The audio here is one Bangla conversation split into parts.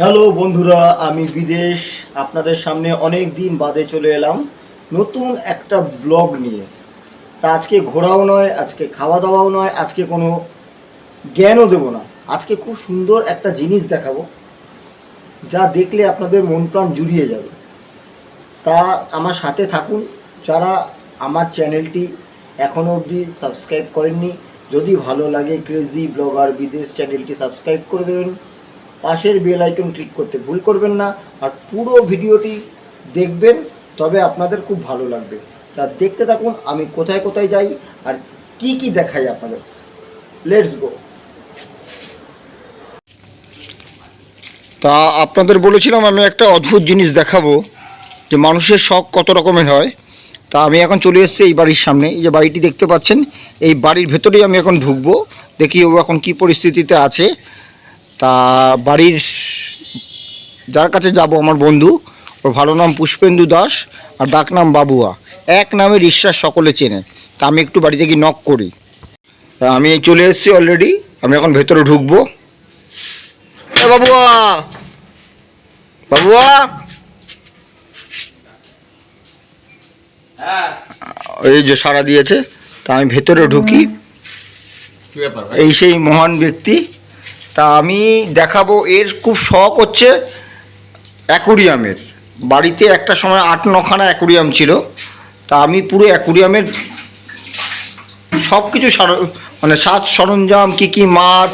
হ্যালো বন্ধুরা, আমি বিদেশ। আপনাদের সামনে অনেক দিন বাদে চলে এলাম নতুন একটা ব্লগ নিয়ে। তা আজকে ঘোরাও নয়, আজকে খাওয়া দাওয়াও নয়, আজকে কোনো জ্ঞানও দেবো না। আজকে খুব সুন্দর একটা জিনিস দেখাবো, যা দেখলে আপনাদের মন প্রাণ জুড়িয়ে যাবে। তা আমার সাথে থাকুন, যারা আমার চ্যানেলটি এখনও অবধি সাবস্ক্রাইব করেননি, যদি ভালো লাগে ক্রেজি ব্লগার বিদেশ চ্যানেলটি সাবস্ক্রাইব করে দেবেন। পাশের বেল আইকন ক্লিক করতে ভুল করবেন না আর পুরো ভিডিওটি দেখবেন, তবে আপনাদের খুব ভালো লাগবে। তা দেখতে থাকুন, আমি কোথায় কোথায় যাই আর কি কি দেখাই আপনাদের। লেটস গো তা আপনাদের বলেছিলাম আমি একটা অদ্ভুত জিনিস দেখাবো, যে মানুষের শখ কত রকমের হয়। তা আমি এখন চলে এসেছি এই বাড়ির সামনে। এই যে বাড়িটি দেখতে পাচ্ছেন, এই বাড়ির ভেতরেই আমি এখন ঢুকবো, দেখি ও এখন কি পরিস্থিতিতে আছে। তা বাড়ির যার কাছে যাব আমার বন্ধু ওর ভালো নাম পুষ্পেন্দু দাস আর ডাক নাম বাবুয়া। এক নামে ঈশ্বর সকলে চেনে। তা আমি একটু বাড়িতে গিয়ে নক করি। আমি চলে এসেছি অলরেডি আমি এখন ভেতরে ঢুকবো। বাবুয়া! বাবুয়া! হ্যাঁ। এই যে সাড়া দিয়েছে তা আমি ভেতরে ঢুকি। এই সেই মহান ব্যক্তি। তা আমি দেখাবো, এর খুব শখ হচ্ছে অ্যাকুরিয়ামের। বাড়িতে একটা সময় আট নখানা অ্যাকুরিয়াম ছিল। তা আমি পুরো অ্যাকুরিয়ামের সব কিছু মানে সাজ সরঞ্জাম, কী কী মাছ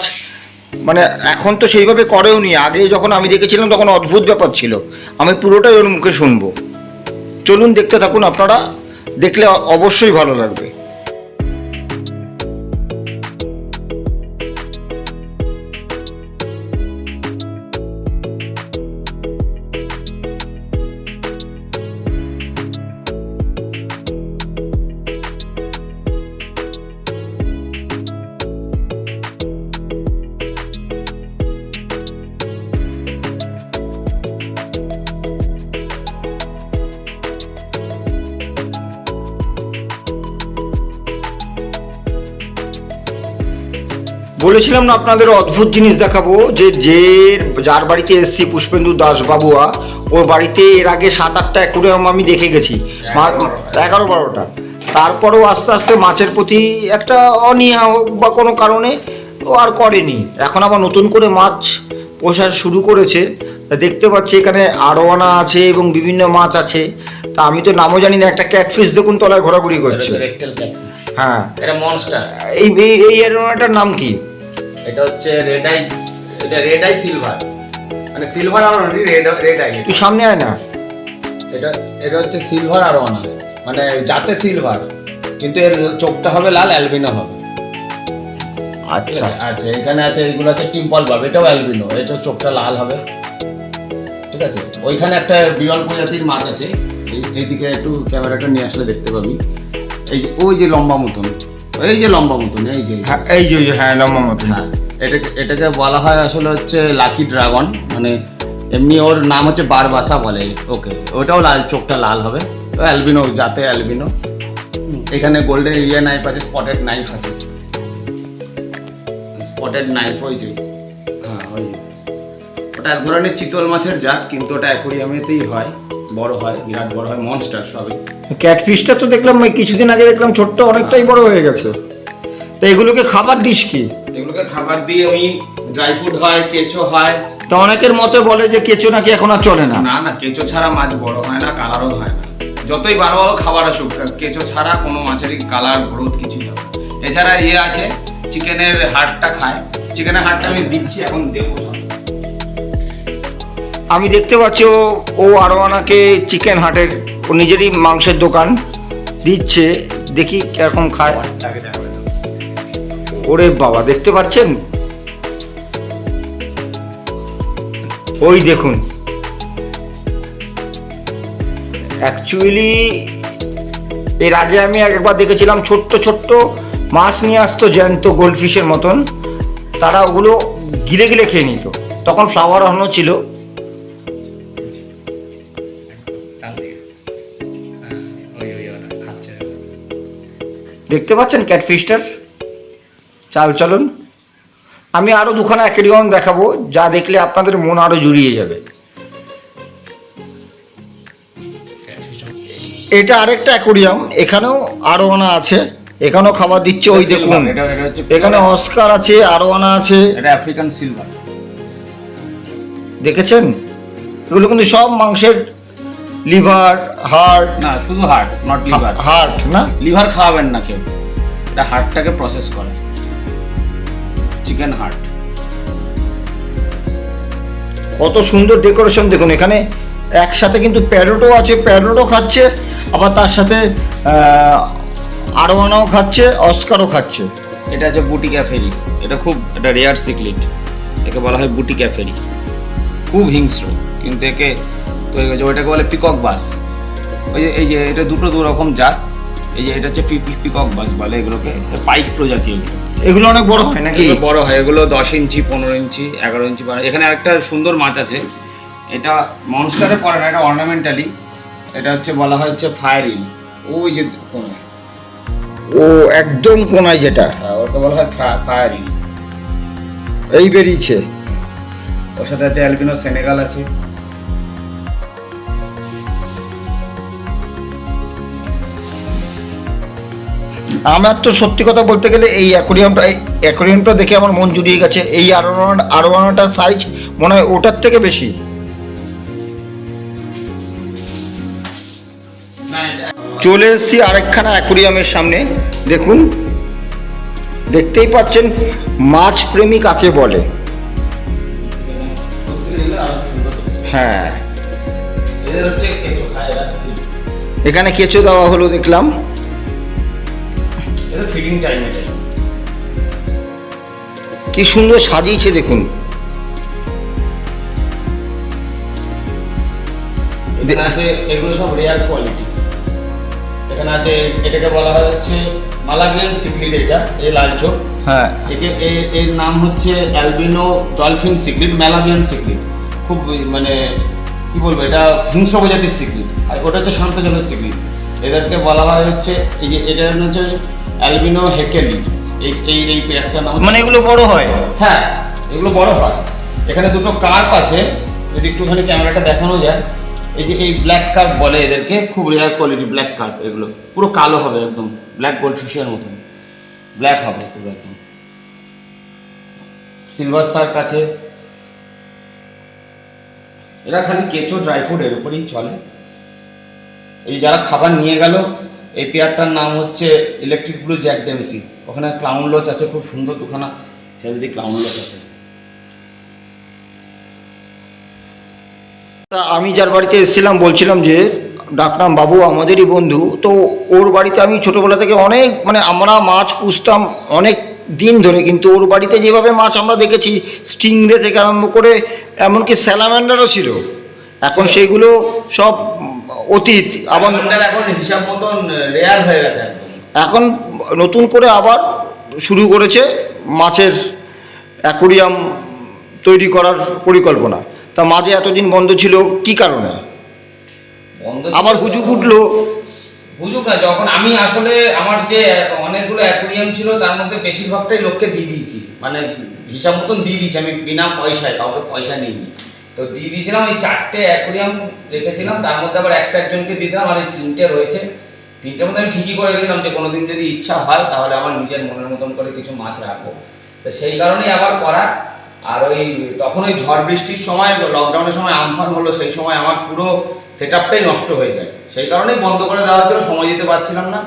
মানে এখন তো সেইভাবে করেও নি। আগে যখন আমি দেখেছিলাম তখন অদ্ভুত ব্যাপার ছিল। আমি পুরোটাই ওর মুখে শুনব। চলুন দেখতে থাকুন, আপনারা দেখলে অবশ্যই ভালো লাগবে। বলেছিলাম না আপনাদের অদ্ভুত জিনিস দেখাবো? যে যে যার বাড়িতে এসছি পুষ্পেন্দু দাস বাবুয়া ওর বাড়িতে এর আগে সাত আটটা অ্যাকুরিয়াম আমি দেখে গেছি। এগারো বারোটা। তারপরেও আস্তে আস্তে মাছের প্রতি একটা অনীহা হোক বা কোনো কারণে ও আর করেনি। এখন আবার নতুন করে মাছ পোষা শুরু করেছে। তা দেখতে পাচ্ছি এখানে আরোয়ানা আছে এবং বিভিন্ন মাছ আছে। তা আমি তো নামও জানি না একটা ক্যাটফিস দেখুন তলায় ঘোরাঘুরি করছে। হ্যাঁ। এটা মনস্টার এই এই- এই অ্যারোনাটার নাম কি? এটা হচ্ছে রেড আই এটা রেড আই সিলভার মানে সিলভার আর রেড রেড আই তুই সামনে আয় না। এটা এটা হচ্ছে সিলভার আর ওয়ানা মানে যাতে সিলভার কিন্তু এর চোখটা হবে লাল অ্যালবিনো হবে। আচ্ছা। আচ্ছা এখানে আছে এগুলো আছে টিম্পল বাব এটাও অ্যালবিনো এটা চোখটা লাল হবে। ঠিক আছে? ওইখানে একটা বিরল প্রজাতির মাছ আছে। এইদিকে একটু ক্যামেরাটা নিয়ে আসলে দেখতে পাবি। এই যে ওই যে লম্বা মতন। এই যে লম্বা মতন এই যে হ্যাঁ এই যে হ্যাঁ লম্বা মতন। হ্যাঁ এটাকে এটাকে বলা হয় আসলে হচ্ছে লাকি ড্রাগন মানে এমনি ওর নাম হচ্ছে বারবাসা বলে ওকে ওটাও লাল চোখটা লাল হবে। অ্যালবিনো যাতে অ্যালবিনো। এখানে গোল্ডেন ইয়ে নাইফ আছে স্পটেড নাইফ আছে। স্পটেড নাইফ ওই যে হ্যাঁ ওই। ওটা এক ধরনের চিতল মাছের জাত কিন্তু ওটা অ্যাকোরিয়ামেতেই হয় বড় হয় বিরাট বড় হয় মনস্টার সবই। ক্যাটফিশটা তো দেখলাম কিছুদিন আগে দেখলাম ছোট্ট অনেকটাই বড় হয়ে গেছে। তো এগুলোকে খাবার দিস কি? এগুলোকে খাবার দিয়ে আমি ড্রাই ফ্রুট হয় কেঁচো হয়। তো অনেকের মতে বলে যে কেঁচো নাকি এখন আর চলে না। না না কেঁচো ছাড়া মাছ বড় হয় না কালারও হয় না। যতই ভালো ভালো খাবার আসুক কেঁচো ছাড়া কোনো মাছেরই কালার গ্রোথ হবে না। এছাড়া ইয়ে আছে চিকেনের হাড়টা খায়। চিকেনের হাড়টা আমি দিচ্ছি এখন দেবো। আমি দেখতে পাচ্ছি ও ও আরোয়ানাকে চিকেন হাটের, ও নিজেরই মাংসের দোকান দিচ্ছে, দেখি কীরকম খায়। ওরে বাবা, দেখতে পাচ্ছেন? ওই দেখুন। অ্যাকচুয়ালি এর আগে আমি একবার দেখেছিলাম ছোট্ট ছোট্ট মাছ নিয়ে আসতো জ্যান্ত গোল্ডফিশের মতন। তারা ওগুলো গিলে গিলে খেয়ে নিত। তখন ফ্লাওয়ার হনো ছিল। দেখতে পাচ্ছেন ক্যাটফিশটার? চাল চলন। আমি আরও দুখানা অ্যাকোরিয়াম দেখাবো যা দেখলে আপনাদের মন আরও জুড়িয়ে যাবে। এটা আরেকটা অ্যাকোরিয়াম এখানেও আরও আনা আছে এখানেও খাবার দিচ্ছে ওই দেখুন। এখানে অস্কার আছে আরও আনা আছে। এটা আফ্রিকান সিলভার দেখেছেন? এগুলো কিন্তু সব মাংসের লিভার হার্ট না শুধু হার্ট নট লিভার হার্ট না? লিভার খাওয়াবেন না কেউ। এটা হার্টটাকে প্রসেস করে। চিকেন হার্ট কত সুন্দর ডেকোরেশন দেখুন এখানে। একসাথে কিন্তু প্যারোটও আছে প্যারোটও খাচ্ছে আবার তার সাথে আরোয়ানাও খাচ্ছে অস্কারও খাচ্ছে। এটা হচ্ছে বুটি ক্যাফেরি। এটা খুব এটা রেয়ার সিকলিট একে বলা হয় বুটি ক্যাফেরি। খুব হিংস্র কিন্তু একে তো এই যে ওইটাকে বলে পিকক বাস ওই যে এই যে এটা দুটো দু রকম জাত। এই যে এটা হচ্ছে পিকক বাস বলে এগুলোকে। পাইক প্রজাতি এগুলো এগুলো অনেক বড় হয় নাকি? বড় হয়। এগুলো দশ ইঞ্চি পনেরো ইঞ্চি এগারো ইঞ্চি এখানে একটা সুন্দর মাছ আছে। এটা মনস্টারে পড়ে না এটা অর্নামেন্টালি এটা হচ্ছে বলা হয় হচ্ছে ফায়ার ইল ওই যে কোনো ও একদম কোনায় যেটা। ওটা বলা হয় ফায়ার ইল এই বেরিয়েছে। ওর সাথে আছে অ্যালবিনো সেনেগাল আছে। আমার তো সত্যি কথা বলতে গেলে এই অ্যাকোরিয়ামটা অ্যাকোরিয়ামটা দেখে আমার মন জুড়িয়ে গেছে। এই আরোয়ানা আরোয়ানাটার সাইজ মনে হয় ওটার থেকে বেশি। চলে এসেছি আরেকখানা অ্যাকোরিয়ামের সামনে। দেখুন, দেখতেই পাচ্ছেন মাছ প্রেমী কাকে বলে। হ্যাঁ। এখানে কেঁচো দেওয়া হলো, দেখলাম। টাইম এটাই। কি সুন্দর সাজিয়েছে দেখুন। এখানে আছে এগুলো সব রেয়ার কোয়ালিটি এখানে আছে এটাকে বলা হয় হচ্ছে মালাবিয়ান এটা এই লাল চোখ। হ্যাঁ। একে এর নাম হচ্ছে অ্যালবিনো ডলফিন সিকলিড ম্যালাবিয়ান সিকলিড খুব মানে কি বলব এটা হিংস্র প্রজাতির সিকলিড আর ওটা হচ্ছে শান্ত জলের এদেরকে বলা হয় হচ্ছে এই যে এটা হচ্ছে অ্যালবিনো হেকেলি এই এই পেয়ারটা নাম মানে এগুলো বড় হয়? হ্যাঁ এগুলো বড় হয়। এখানে দুটো কার্প আছে যদি একটুখানি ক্যামেরাটা দেখানো যায়। এই যে এই ব্ল্যাক কার্প বলে এদেরকে খুব রেয়ার কোয়ালিটি ব্ল্যাক কার্প এগুলো। পুরো কালো হবে একদম ব্ল্যাক গোল্ড ফিশের মতন। ব্ল্যাক হবে পুরো একদম। সিলভার শার্ক আছে। এরা খালি কেঁচো ড্রাই ফ্রুট এর উপরেই চলে। এই যারা খাবার নিয়ে গেল এই পেয়ারটার নাম হচ্ছে ইলেকট্রিক ব্লু জ্যাক ডেমসি ওখানে ক্লাউন লচ আছে খুব সুন্দর দুখানা হেলদি ক্লাউন লচ আছে। তা আমি যার বাড়িতে এসেছিলাম বলছিলাম যে ডাকনাম বাবু আমাদেরই বন্ধু। তো ওর বাড়িতে আমি ছোটোবেলা থেকে অনেক মানে আমরা মাছ পুষতাম অনেক দিন ধরে কিন্তু ওর বাড়িতে যেভাবে মাছ আমরা দেখেছি স্টিংরে থেকে আরম্ভ করে এমনকি স্যালামান্ডারও ছিল। এখন সেগুলো সব অতীত আবার এখন হিসাব মতন রেয়ার হয়ে গেছে এখন নতুন করে আবার শুরু করেছে মাছের অ্যাকোরিয়াম তৈরি করার পরিকল্পনা। তা মাঝে এতদিন বন্ধ ছিল কি কারণে? বন্ধ আবার হুজুক উঠল। বুঝুক না যখন আমি আসলে আমার যে অনেকগুলো অ্যাকুরিয়াম ছিল তার মধ্যে বেশিরভাগটাই লোককে দিয়ে দিয়েছি। মানে হিসাব মতন দিয়ে দিয়েছি আমি বিনা পয়সায় কাউকে পয়সা নিইনি। তো দিয়ে দিয়েছিলাম ওই চারটে অ্যাকোরিয়াম রেখেছিলাম, তার মধ্যে আবার একটা একজনকে দিতাম আর এই তিনটে রয়েছে। তিনটের মধ্যে আমি ঠিকই করে রেখেছিলাম যে কোনোদিন যদি ইচ্ছা হয়, তাহলে আমার নিজের মনের মতন করে কিছু মাছ রাখব। তো সেই কারণেই আবার করা। আর ওই, তখন ওই ঝড় বৃষ্টির সময় লকডাউনের সময় আমফান হলো, সেই সময় আমার পুরো সেট নষ্ট হয়ে যায়। সেই কারণেই বন্ধ করে দেওয়া হচ্ছিল সময় দিতে পারছিলাম না।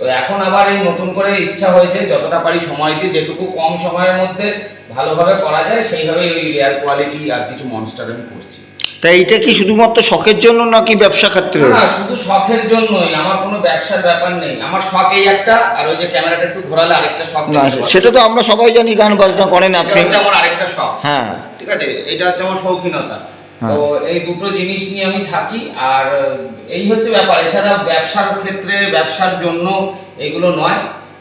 তো এখন আবার এই নতুন করে ইচ্ছা হয়েছে যতটা পারি সময় দিয়ে যেটুকু কম সময়ের মধ্যে ভালোভাবে করা যায় সেইভাবেই ওই রেয়ার কোয়ালিটি আর কিছু মনস্টার আমি করছি। তা এইটা কি শুধুমাত্র শখের জন্য নাকি ব্যবসা ক্ষেত্রে না শুধু শখের জন্যই আমার কোনো ব্যবসার ব্যাপার নেই। আমার শখ এই একটা আর ওই যে ক্যামেরাটা একটু ঘোরালে আরেকটা শখ না সেটা তো আমরা সবাই জানি গান বাজনা করেন এটা আপনি। আমার আরেকটা শখ। হ্যাঁ। ঠিক আছে? এটা হচ্ছে আমার শৌখিনতা। তো এই দুটো জিনিস নিয়ে আমি থাকি আর এই হচ্ছে ব্যাপার। এছাড়া ব্যবসার ক্ষেত্রে ব্যবসার জন্য এগুলো নয়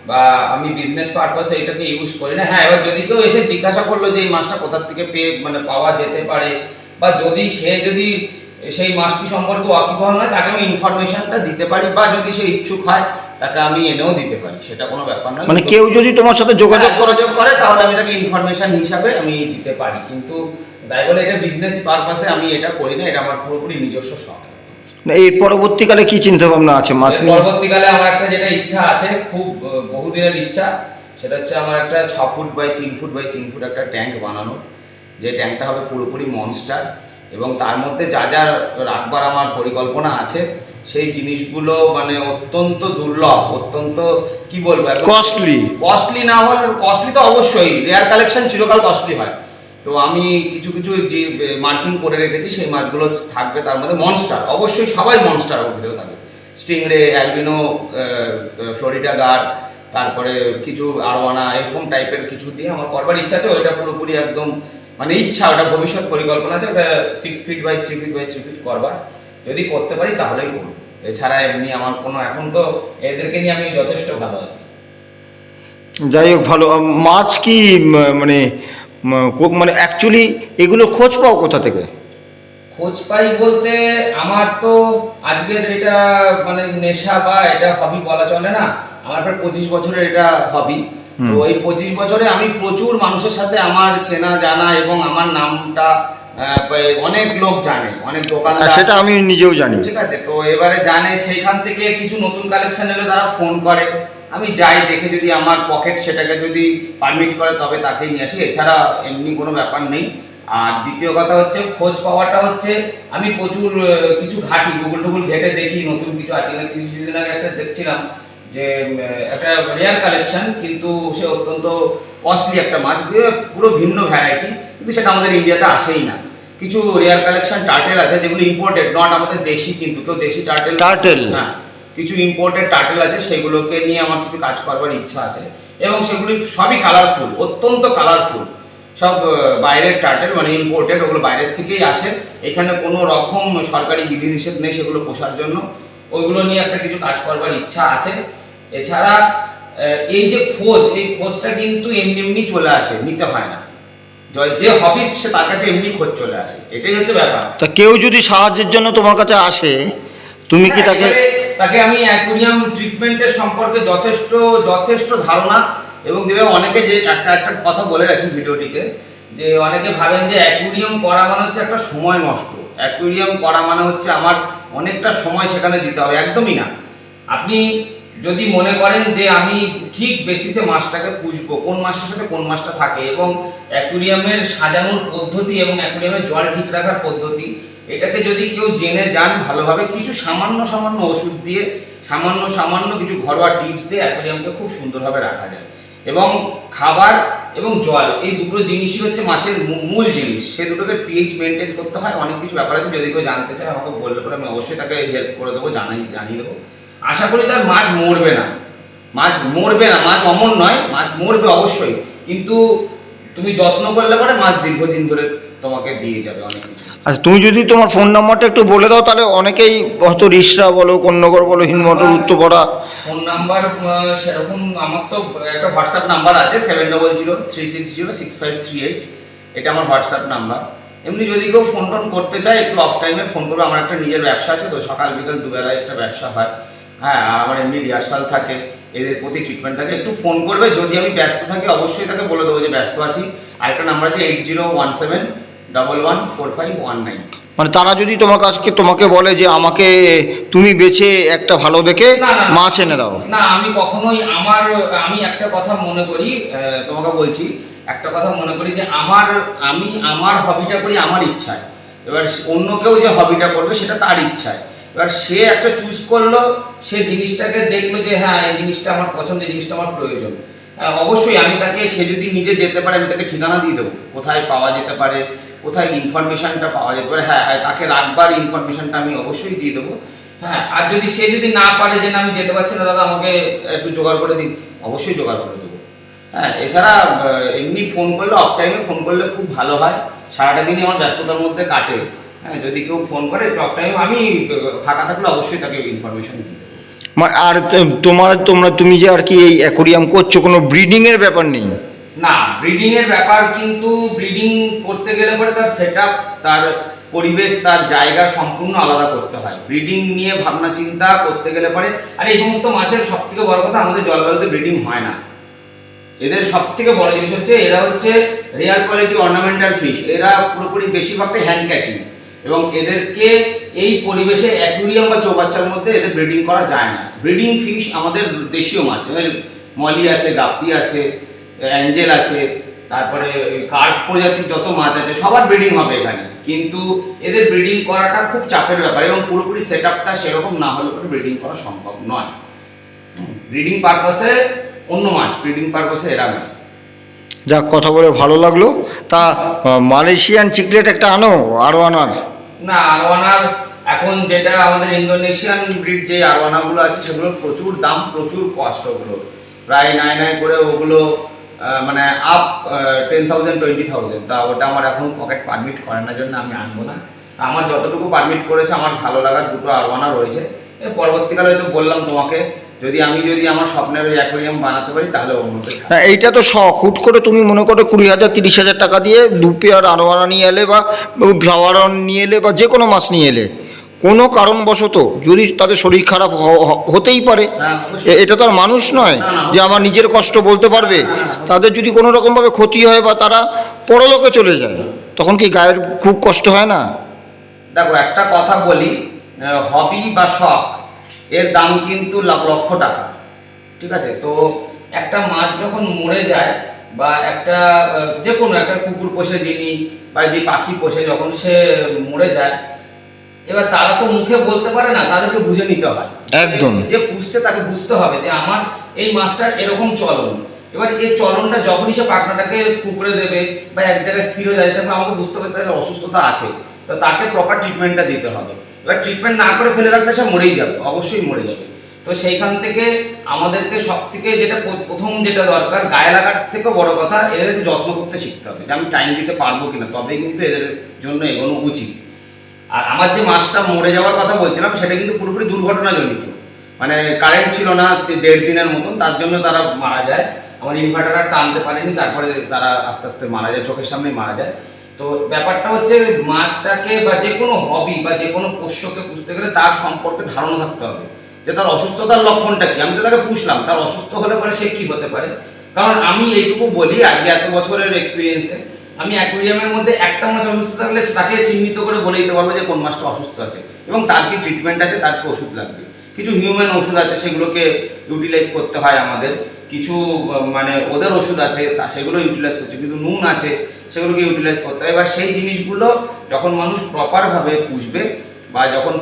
বা আমি বিজনেস পারপাসে এটাকে ইউজ করি না। হ্যাঁ এবার যদি কেউ এসে জিজ্ঞাসা করল যে এই মাছটা কোথার থেকে পেয়ে মানে পাওয়া যেতে পারে বা যদি সে যদি সেই মাছটি সম্পর্কে ওয়াকিবহাল নয় তাকে আমি ইনফরমেশনটা দিতে পারি বা যদি সে ইচ্ছুক হয় তাকে আমি এনেও দিতে পারি। সেটা কোনো ব্যাপার নয়। মানে কেউ যদি তোমার সাথে যোগাযোগ হ্যাঁ, যোগাযোগ করে তাহলে আমি তাকে ইনফরমেশন হিসাবে আমি দিতে পারি। কিন্তু তাই বলে এটা বিজনেস পারপাসে আমি এটা করি না এটা আমার পুরোপুরি নিজস্ব শখ। এই পরবর্তীকালে কি চিন্তা ভাবনা আছে? মাছ নিয়ে? পরবর্তীকালে আমার একটা যেটা ইচ্ছা আছে খুব বহুদিনের ইচ্ছা সেটা হচ্ছে আমার একটা ছ ফুট বাই তিন ফুট বাই তিন ফুট একটা ট্যাঙ্ক বানানো। যে ট্যাঙ্কটা হবে পুরোপুরি মনস্টার এবং তার মধ্যে যা যা রাখবার আমার পরিকল্পনা আছে সেই জিনিসগুলো মানে অত্যন্ত দুর্লভ অত্যন্ত কি বলব কস্টলি কস্টলি না হলে কস্টলি তো অবশ্যই রেয়ার কালেকশন চিরকাল কস্টলি হয়। তো আমি কিছু কিছু যে মার্কিং করে রেখেছি, সেই মাছগুলো থাকবে তার মধ্যে মনস্টার অবশ্যই সবাই মনস্টার ওর ভিতরে থাকবে। স্টিংরে অ্যালবিনো ফ্লোরিডা গার্ড তারপরে কিছু আরোয়ানা, এরকম টাইপের কিছু দিয়ে আমার করবার ইচ্ছা তো ওইটা পুরোপুরি একদম মানে ইচ্ছা, ওটা ভবিষ্যৎ পরিকল্পনা আছে, ওটা six feet by three feet by three feet করবার। যদি করতে পারি তাহলেই করব। এছাড়া এমনি আমার কোনো, এখন তো এদেরকে নিয়ে আমি যথেষ্ট ভালো আছি। যাই হোক, ভালো। মাছ কি মানে মানে অ্যাকচুয়ালি এগুলো খোঁজ পাও কোথা থেকে? খোঁজ পাই বলতে আমার তো আজকের এটা মানে নেশা বা এটা হবি বলা চলে না। আমার প্রায় পঁচিশ বছরের এটা হবি তো এই পঁচিশ বছরে আমি প্রচুর মানুষের সাথে আমার চেনা জানা এবং আমার নামটা অনেক লোক জানে অনেক দোকানদার। সেটা আমি নিজেও জানি। ঠিক আছে? তো এবারে জানে সেইখান থেকে কিছু নতুন কালেকশন এলে তারা ফোন করে। আমি যাই দেখে যদি আমার পকেট সেটাকে যদি পারমিট করে তবে তাকেই নিয়ে আসি। এছাড়া এমনি কোনো ব্যাপার নেই। আর দ্বিতীয় কথা হচ্ছে খোঁজ পাওয়াটা হচ্ছে আমি প্রচুর কিছু ঘাটি গুগল টুগুল ঘেটে দেখি নতুন কিছু আছে নাকি? কিছুদিন আগে একটা দেখছিলাম যে একটা রেয়ার কালেকশন কিন্তু সে অত্যন্ত কস্টলি একটা মাছ পুরো ভিন্ন ভ্যারাইটি কিন্তু সেটা আমাদের ইন্ডিয়াতে আসেই না। কিছু রেয়ার কালেকশন টার্টেল আছে যেগুলো ইম্পোর্টেড নট আমাদের দেশি কিন্তু কেউ দেশি টার্টেল Turtle? হ্যাঁ। কিছু ইম্পোর্টেড টার্টেল আছে সেগুলোকে নিয়ে আমার কিছু কাজ করবার ইচ্ছা আছে। এবং সেগুলি সবই কালারফুল অত্যন্ত কালারফুল সব বাইরের টার্টেল মানে ইম্পোর্টেড ওগুলো বাইরের থেকেই আসে। এখানে কোনো রকম সরকারি বিধিনিষেধ নেই সেগুলো পোষার জন্য। ওইগুলো নিয়ে একটা কিছু কাজ করবার ইচ্ছা আছে। এছাড়া এই যে খোঁজ এই খোঁজটা কিন্তু এমনি এমনি চলে আসে নিতে হয় না। যে হবিস সে তার কাছে এমনি খোঁজ চলে আসে। এটাই হচ্ছে ব্যাপার। তা কেউ যদি সাহায্যের জন্য তোমার কাছে আসে তুমি কি তাকে এবারে তাকে আমি অ্যাকুরিয়াম ট্রিটমেন্টের সম্পর্কে যথেষ্ট যথেষ্ট ধারণা এবং দেবে অনেকে যে একটা একটা কথা বলে রাখি ভিডিওটিতে, যে অনেকে ভাবেন যে অ্যাকুরিয়াম করা মানে হচ্ছে একটা সময় নষ্ট। অ্যাকুরিয়াম করা মানে হচ্ছে আমার অনেকটা সময় সেখানে দিতে হবে, একদমই না। আপনি যদি মনে করেন যে আমি ঠিক বেসিসে মাছটাকে পুষবো, কোন মাছটার সাথে কোন মাছটা থাকে এবং অ্যাকুরিয়ামের সাজানোর পদ্ধতি এবং অ্যাকুরিয়ামের জল ঠিক রাখার পদ্ধতি এটাকে যদি কেউ জেনে যান ভালোভাবে, কিছু সামান্য সামান্য ওষুধ দিয়ে, সামান্য সামান্য কিছু ঘরোয়া টিপস দিয়ে অ্যাকুরিয়ামকে খুব সুন্দরভাবে রাখা যায়। এবং খাবার এবং জল, এই দুটো জিনিসই হচ্ছে মাছের মূল জিনিস। সে দুটোকে পিএইচ মেনটেন করতে হয়। অনেক কিছু ব্যাপার আছে। যদি কেউ জানতে চায়, আমাকে বললে পরে আমি অবশ্যই তাকে হেল্প করে দেবো, জানাই, জানিয়ে দেবো। আশা করি তার মাছ মরবে না। মাছ মরবে না। মাছ অমর নয়, মাছ মরবে অবশ্যই। কিন্তু তুমি যত্ন করলে পরে মাছ দীর্ঘদিন ধরে তোমাকে দিয়ে যাবে অনেক কিছু। আচ্ছা তুমি যদি তোমার ফোন নাম্বারটা একটু বলে দাও তাহলে অনেকেই হয়তো রিসরা বলো কন্যগর বলো হিন্দমটর উত্তরপাড়া। ফোন নাম্বার সেরকম আমার তো একটা হোয়াটসঅ্যাপ নাম্বার আছে seven double zero three six zero six five three eight. এটা আমার হোয়াটসঅ্যাপ নাম্বার। এমনি যদি কেউ ফোন টোন করতে চায় একটু অফ টাইমে ফোন করবে। আমার একটা নিজের ব্যবসা আছে তো সকাল বিকাল দুবেলায় একটা ব্যবসা হয়। হ্যাঁ আর আমার এমনি রিহার্সাল থাকে এদের প্রতি ট্রিটমেন্ট থাকে। একটু ফোন করবে যদি আমি ব্যস্ত থাকি অবশ্যই তাকে বলে দেবো যে ব্যস্ত আছি। আরেকটা নাম্বার আছে eight zero one seven double one four five one nine মানে তারা যদি তোমার কাছকে তোমাকে বলে যে আমাকে তুমি বেছে একটা ভালো দেখে। মাছ এনে দাও। না আমি কখনোই আমার আমি একটা কথা মনে করি তোমাকে বলছি একটা কথা মনে করি যে আমার আমি আমার হবিটা করি আমার ইচ্ছায়। এবার অন্য কেউ যে হবিটা করবে সেটা তার ইচ্ছায়। এবার সে একটা চুজ করল সে জিনিসটাকে দেখল যে হ্যাঁ এই জিনিসটা আমার পছন্দ এই জিনিসটা আমার প্রয়োজন। হ্যাঁ, অবশ্যই আমি তাকে সে যদি নিজে যেতে পারে আমি তাকে ঠিকানা দিয়ে দেবো। কোথায় পাওয়া যেতে পারে কোথায় ইনফরমেশনটা পাওয়া যেতে পারে? হ্যাঁ হ্যাঁ, তাকে রাখবার ইনফরমেশনটা আমি অবশ্যই দিয়ে দেবো। হ্যাঁ আর যদি সে যদি না পারে যে না আমি যেতে পারছি না দাদা আমাকে একটু জোগাড় করে দিন। অবশ্যই জোগাড় করে দেবো। হ্যাঁ এছাড়া এমনি ফোন করলে অফ টাইমে ফোন করলে খুব ভালো হয়। সারাটা দিনই আমার ব্যস্ততার মধ্যে কাটে। হ্যাঁ যদি কেউ ফোন করে অফ টাইমে আমি ফাঁকা থাকলে অবশ্যই তাকে ইনফরমেশন দিয়ে আর তোমার তোমরা তুমি যে আর কি এই অ্যাকোরিয়াম করছ কোনো ব্রিডিংয়ের ব্যাপার নেই? না ব্রিডিং এর ব্যাপার কিন্তু ব্রিডিং করতে গেলে পরে তার সেট তার পরিবেশ, তার জায়গা সম্পূর্ণ আলাদা করতে হয়। ব্রিডিং নিয়ে ভাবনা চিন্তা করতে গেলে পরে, আর এই সমস্ত মাছের সব থেকে বড় কথা আমাদের জলবায়ুতে ব্রিডিং হয় না। এদের সব থেকে বড় জিনিস হচ্ছে, এরা হচ্ছে রেয়ার কোয়ালিটি অর্নামেন্টাল ফিশ এরা পুরোপুরি বেশিরভাগটাই হ্যান্ড ক্যাচিং এবং এদেরকে এই পরিবেশে অ্যাকুরিয়াম বা চৌবাচ্চার মধ্যে এদের ব্রিডিং করা যায় না। ব্রিডিং ফিশ আমাদের দেশীয় মাছ মলি আছে, গাপ্পি আছে অ্যাঞ্জেল আছে তারপরে কার্প প্রজাতির যত মাছ আছে সবার ব্রিডিং হবে এখানে। কিন্তু এদের ব্রিডিং করাটা খুব চাপের ব্যাপার এবং পুরোপুরি সেট আপটা সেরকম না হলে পরে ব্রিডিং করা সম্ভব নয়। ব্রিডিং পারপাসে অন্য মাছ ব্রিডিং পারপাসে এরা নয়। যাক কথা বলে ভালো লাগল। তা মালয়েশিয়ান চিকলেট একটা আনো আরও আনার না আরওয়ানার এখন যেটা আমাদের ইন্দোনেশিয়ান ব্রিড যে আরওয়ানাগুলো আছে সেগুলোর প্রচুর দাম প্রচুর কস্ট ওগুলো। প্রায় নাই নাই করে ওগুলো মানে up ten thousand twenty thousand তা ওটা আমার এখন পকেট পারমিট করে না, জন্য আমি আনব না। আমার যতটুকু পারমিট করেছে, আমার ভালো লাগার দুটো আরওয়ানা রয়েছে। পরবর্তীকালে হয়তো বললাম তোমাকে, যদি আমি যদি আমার স্বপ্নের ওই অ্যাকোরিয়াম বানাতে পারি, তাহলে হ্যাঁ এইটা তো শখ। হুট করে তুমি মনে করো কুড়ি হাজার, তিরিশ হাজার টাকা দিয়ে দু পেয়ার আনোয়ারা নিয়ে এলে বা ফ্লাওয়ার নিয়ে এলে বা যে কোনো মাছ নিয়ে এলে কোনো কারণবশত যদি তাদের শরীর খারাপ হতেই পারে। এটা তো আর মানুষ নয় যে আমার নিজের কষ্ট বলতে পারবে। তাদের যদি কোনো রকমভাবে ক্ষতি হয় বা তারা পরলোকে চলে যায় তখন কি গায়ের খুব কষ্ট হয় না? দেখো একটা কথা বলি হবি বা শখ এর দাম কিন্তু লক্ষ টাকা। ঠিক আছে? তো একটা মাছ যখন মরে যায় বা একটা যে কোনো একটা কুকুর পোষে যিনি বা যে পাখি পোষে যখন সে মরে যায় এবার তারা তো মুখে বলতে পারে না তাদেরকে বুঝে নিতে হয়। একদম। যে পুষছে তাকে বুঝতে হবে যে আমার এই মাছটার এরকম চলন। এবার এই চলনটা যখনই সে পাখনাটাকে কুকুরে দেবে বা এক জায়গায় স্থির হয়ে যায় তখন আমাকে বুঝতে হবে তাদের অসুস্থতা আছে। তো তাকে প্রপার ট্রিটমেন্টটা দিতে হবে। এবার ট্রিটমেন্ট না করে ফেলে রাখলে সে মরেই যাবে অবশ্যই মরে যাবে। তো সেইখান থেকে আমাদেরকে সব থেকে যেটা প্রথম যেটা দরকার গায়ে লাগার থেকেও বড় কথা এদেরকে যত্ন করতে শিখতে হবে। যে আমি টাইম দিতে পারব কিনা তবেই কিন্তু এদের জন্য এগোনো উচিত। আর আমার যে মাছটা মরে যাওয়ার কথা বলছিলাম, সেটা কিন্তু পুরোপুরি দুর্ঘটনাজনিত মানে কারেন্ট ছিল না দেড় দিনের মতন, তার জন্য তারা মারা যায়। আমার ইনভার্টার আর টানতে পারেনি, তারপরে তারা আস্তে আস্তে মারা যায়, চোখের সামনে মারা যায়। তো ব্যাপারটা হচ্ছে মাছটাকে বা যে কোনো হবি বা যে কোনো পোষ্যকে পুষতে গেলে তার সম্পর্কে ধারণা থাকতে হবে। যে তার অসুস্থতার লক্ষণটা কি? আমি তো তাকে পুষলাম, তার অসুস্থ হলে পরে সে কি হতে পারে? কারণ আমি এইটুকু বলি, আজকে এত বছরের এক্সপিরিয়েন্সে আমি অ্যাকুরিয়ামের মধ্যে একটা মাছ অসুস্থ থাকলে তাকে চিহ্নিত করে বলে দিতে পারব যে কোন মাছটা অসুস্থ আছে। এবং তার কি ট্রিটমেন্ট আছে, তার কি ওষুধ লাগবে। কিছু হিউম্যান ওষুধ আছে, সেগুলোকে ইউটিলাইজ করতে হয় আমাদের। কিছু মানে ওদের ওষুধ আছে, তা সেগুলো ইউটিলাইজ করছে। কিন্তু নুন আছে, সেগুলোকে ইউটিলাইজ করতে হয়। এবার সেই জিনিসগুলো যখন মানুষ প্রপারভাবে পুষবে বা যখন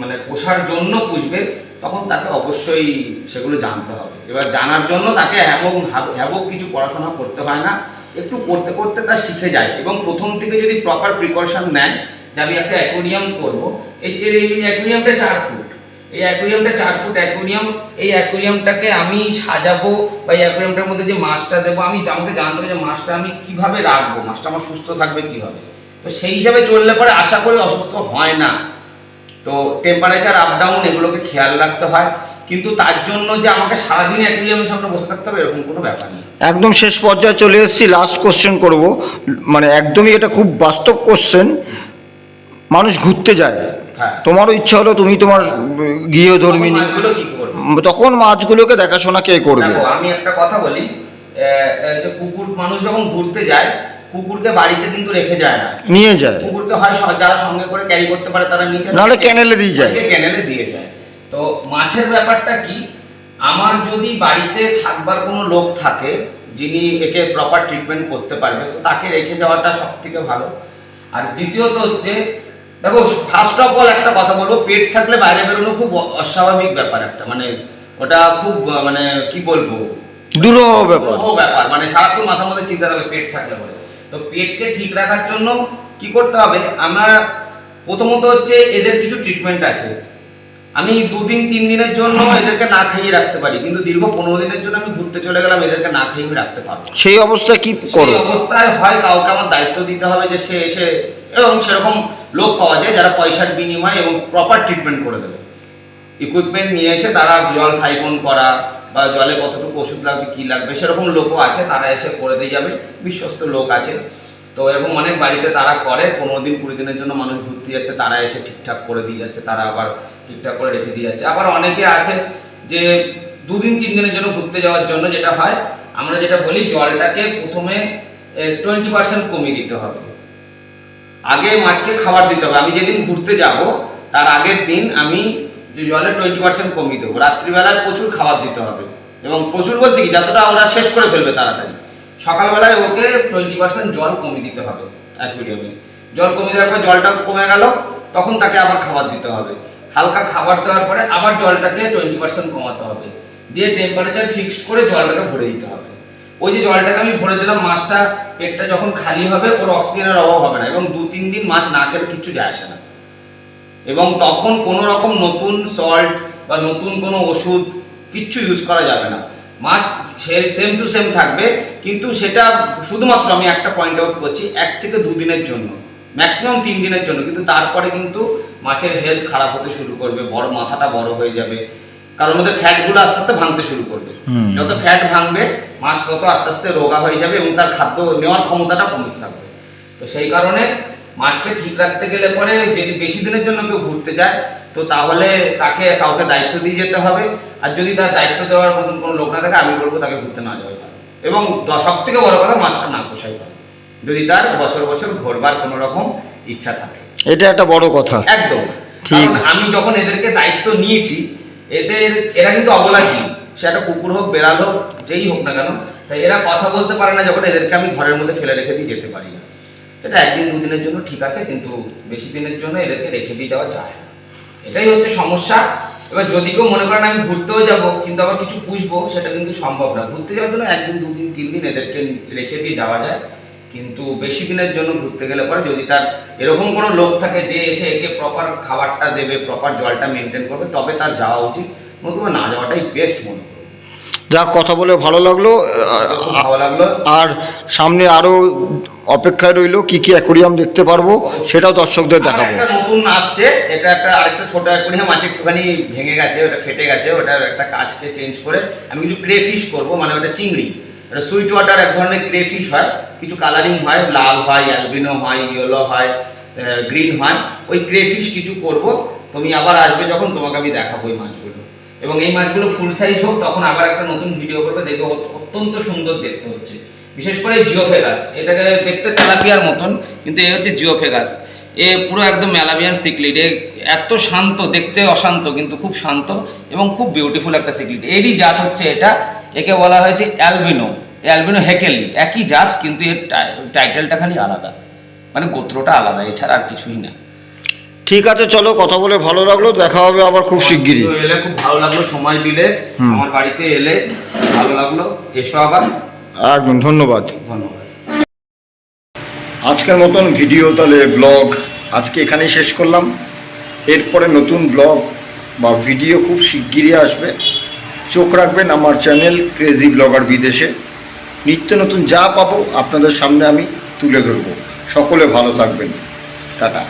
মানে পোষার জন্য পুষবে, তখন তাকে অবশ্যই সেগুলো জানতে হবে। এবার জানার জন্য তাকে এমন হ্যাবক কিছু পড়াশোনা করতে হয় না। একটু করতে করতে তা শিখে যায় এবং প্রথম থেকে যদি প্রপার প্রিকশন নেয়, যে আমি একটা অ্যাকোরিয়াম করব, এই যে অ্যাকোরিয়ামটা চার ফুট এই অ্যাকোরিয়ামটা চার ফুট অ্যাকোরিয়াম এই অ্যাকোরিয়ামটাকে আমি সাজাবো বা এই অ্যাকোরিয়ামটার মধ্যে যে মাছটা দেবো, আমি আমাকে জানতে হবে যে মাছটা আমি কীভাবে রাখব, মাছটা আমার সুস্থ থাকবে কীভাবে। তো সেই হিসাবে চললে পরে আশা করি অসুস্থ হয় না। তো টেম্পারেচার আপ ডাউন এগুলোকে খেয়াল রাখতে হয়। কিন্তু তার জন্য যে আমাকে সারাদিন অ্যাকুরিয়ামের সামনে বসে থাকতে হবে এরকম কোনো ব্যাপার নেই। একদম শেষ পর্যায়ে চলে এসেছি লাস্ট কোশ্চেন করব। মানে একদমই এটা খুব বাস্তব কোশ্চেন মানুষ ঘুরতে যায়। হ্যাঁ। তোমারও ইচ্ছা হলো তুমি তোমার গৃহধর্মিনী। মাছগুলো কি করব? তখন মাছগুলোকে দেখাশোনা কে করবে? আমি একটা কথা বলি যে কুকুর মানুষ যখন ঘুরতে যায় কুকুরকে বাড়িতে কিন্তু রেখে যায় না। নিয়ে যায়। কুকুরকে হয় যারা সঙ্গে করে ক্যারি করতে পারে তারা নিয়ে যায়। নাহলে ক্যানেলে দিয়ে যায়। ক্যানেলে দিয়ে যায়। তো মাছের ব্যাপারটা কি? আমার যদি বাড়িতে থাকবার কোনো লোক থাকে যিনি একে প্রপার ট্রিটমেন্ট করতে পারবে তো তাকে রেখে যাওয়াটা সব থেকে ভালো। আর দ্বিতীয়ত হচ্ছে দেখো ফার্স্ট অফ অল একটা কথা বলব পেট থাকলে বাইরে বেরোনো খুব অস্বাভাবিক ব্যাপার একটা মানে ওটা খুব মানে কি বলব? দুরূহ ব্যাপার। ব্যাপার মানে সারাক্ষণ মাথার মধ্যে চিন্তা থাকবে পেট থাকলে বলে। তো পেটকে ঠিক রাখার জন্য কি করতে হবে? আমরা প্রথমত হচ্ছে এদের কিছু ট্রিটমেন্ট আছে। আমি দুদিন তিন দিনের জন্য এদেরকে না খাইয়ে রাখতে পারি। কিন্তু দীর্ঘ পনেরো দিনের জন্য আমি ঘুরতে চলে গেলাম এদেরকে না খাইয়ে আমি রাখতে পারব সেই অবস্থায় কি করো? অবস্থায় হয় কাউকে আমার দায়িত্ব দিতে হবে যে সে এসে এবং সেরকম লোক পাওয়া যায় যারা পয়সার বিনিময়ে এবং প্রপার ট্রিটমেন্ট করে দেবে। ইকুইপমেন্ট নিয়ে এসে তারা জল সাইফন করা বা জলে কতটুকু ওষুধ লাগবে কি লাগবে সেরকম লোকও আছে তারা এসে করে দিয়ে যাবে। বিশ্বস্ত লোক আছে। তো এরকম অনেক বাড়িতে তারা করে, পনেরো দিন, কুড়ি দিনের জন্য মানুষ ঘুরতে যাচ্ছে, তারা এসে ঠিকঠাক করে দিয়ে যাচ্ছে, তারা আবার ঠিকঠাক করে রেখে দিয়ে যাচ্ছে। আবার অনেকে আছে যে দুদিন, তিন দিনের জন্য ঘুরতে যাওয়ার জন্য যেটা হয়, আমরা যেটা বলি জলটাকে প্রথমে টোয়েন্টি পার্সেন্ট কমিয়ে দিতে হবে। আগে মাছকে খাবার দিতে হবে। আমি যেদিন ঘুরতে যাব, তার আগের দিন আমি জলে টোয়েন্টি পার্সেন্ট কমিয়ে দেবো। রাত্রিবেলায় প্রচুর খাবার দিতে হবে। এবং প্রচুর বলতে কি, যতটা ওরা শেষ করে ফেলবে তাড়াতাড়ি। সকালবেলায় ওকে টোয়েন্টি পার্সেন্ট জল কমিয়ে দিতে হবে অ্যাকুইরিয়ামে জল কমিয়ে দেওয়ার পর জলটা কমে গেল, তখন তাকে আবার খাবার দিতে হবে। হালকা খাবার দেওয়ার পরে আবার জলটাকে টোয়েন্টি পার্সেন্ট কমাতে হবে। দিয়ে টেম্পারেচার ফিক্সড করে জলটাকে ভরে দিতে হবে। ওই যে জলটাকে আমি ভরে দিলাম, মাছটা পেটটা যখন খালি হবে, ওর অক্সিজেনের অভাব হবে না এবং দু তিন দিন মাছ না খেলে কিচ্ছু যায় আসে না। এবং তখন কোনো রকম নতুন সল্ট বা নতুন কোনো ওষুধ কিচ্ছু ইউজ করা যাবে না। মাছ সেম টু সেম থাকবে কিন্তু সেটা শুধুমাত্র আমি একটা পয়েন্ট আউট করছি এক থেকে দুদিনের জন্য ম্যাক্সিমাম তিন দিনের জন্য কিন্তু তারপরে কিন্তু মাছের হেলথ খারাপ হতে শুরু করবে বড় মাথাটা বড় হয়ে যাবে কারণ ওদের ফ্যাটগুলো আস্তে আস্তে ভাঙতে শুরু করবে। যত ফ্যাট ভাঙবে মাছ তত আস্তে আস্তে রোগা হয়ে যাবে এবং তার খাদ্য নেওয়ার ক্ষমতাটা কমতে থাকবে। তো সেই কারণে মাছকে ঠিক রাখতে গেলে পরে যদি বেশি দিনের জন্য কেউ ঘুরতে যায় তো তাহলে তাকে কাউকে দায়িত্ব দিয়ে যেতে হবে। আর যদি তার দায়িত্ব দেওয়ার মতন কোনো লোক না থাকে আমি বলব তাকে ঘুরতে না যাওয়াই ভালো। এবং সব থেকে বড় কথা মাছটা না পোষাই ভালো। যদি তার বছর বছর ঘোরবার কোনো রকম ইচ্ছা থাকে। এটা একটা বড় কথা। একদম। ঠিক। আমি যখন এদেরকে দায়িত্ব নিয়েছি এদের এরা কিন্তু অবলা জীব। সে একটা কুকুর হোক বেড়াল হোক যেই হোক না কেন তাই এরা কথা বলতে পারে না যখন এদেরকে আমি ঘরের মধ্যে ফেলে রেখে দিয়ে যেতে পারি না। এটা একদিন দুদিনের জন্য ঠিক আছে, কিন্তু বেশি দিনের জন্য এদেরকে রেখে দিয়ে যাওয়া যায় না। এটাই হচ্ছে সমস্যা। এবার যদি কেউ মনে করেন আমি ঘুরতেও যাব, কিন্তু আবার কিছু পুষবো, সেটা কিন্তু সম্ভব না। ঘুরতে যাওয়ার জন্য একদিন, দুদিন, তিন দিন এদেরকে রেখে দিয়ে যাওয়া যায়। কিন্তু বেশি দিনের জন্য ঘুরতে গেলে পরে যদি তার এরকম কোনো লোক থাকে যে এসে একে প্রপার খাবারটা দেবে প্রপার জলটা মেনটেন করবে, তবে তার যাওয়া উচিত। নতুবা না যাওয়াটাই বেস্ট মনে করব যা কথা বলে ভালো লাগল ভালো লাগল। আর সামনে আরও অপেক্ষায় রইল কি কি অ্যাকোরিয়াম দেখতে পারব সেটাও দর্শকদের দেখাবো। নতুন আসছে এটা একটা আরেকটা ছোট অ্যাকুরিয়াম আছে একটুখানি ভেঙে গেছে ওটা ফেটে গেছে ওটার একটা কাজকে চেঞ্জ করে আমি কিছু ক্রেফিশ করব মানে ওটা চিংড়ি। এটা সুইট ওয়াটার এক ধরনের ক্রেফিশ হয় কিছু কালারিং হয় লাল হয় অ্যালবিনো হয় ইয়েলো হয় গ্রিন হয় ওই ক্রেফিশ কিছু করব তুমি আবার আসবে যখন তোমাকে আমি দেখাবো ওই মাছগুলো। এবং এই মাছগুলো ফুল সাইজ হোক, তখন আবার একটা নতুন ভিডিও করবে, দেখবে অত্যন্ত সুন্দর দেখতে হচ্ছে। বিশেষ করে জিওফেগাস, এটাকে দেখতে তেলাপিয়ার মতন, কিন্তু এ হচ্ছে জিওফেগাস। এ পুরো একদম ম্যালাবিয়ান সিকলিড, এ এত শান্ত, দেখতে অশান্ত, কিন্তু খুব শান্ত এবং খুব বিউটিফুল একটা সিকলিড। এরই জাত হচ্ছে এটা, একে বলা হয়েছে অ্যালবিনো। অ্যালবিনো হেকেলি, একই জাত, কিন্তু এর টাই- টাইটেলটা খালি আলাদা। মানে গোত্রটা আলাদা, এছাড়া আর কিছুই না। ঠিক আছে চলো কথা বলে ভালো লাগল দেখা হবে আবার খুব শিগগিরই। এলে খুব ভালো লাগল সময় দিলে আমার বাড়িতে এলে ভালো লাগল এসো আবার। একদম ধন্যবাদ। ধন্যবাদ। আজকের মতন ভিডিও তাহলে ব্লগ আজকে এখানেই শেষ করলাম। এরপরে নতুন ব্লগ বা ভিডিও খুব শিগগিরই আসবে। চোখ রাখবেন আমার চ্যানেল ক্রেজি ব্লগার বিদেশে। নিত্য নতুন যা পাবো আপনাদের সামনে আমি তুলে ধরবো। সকলে ভালো থাকবেন। টাটা।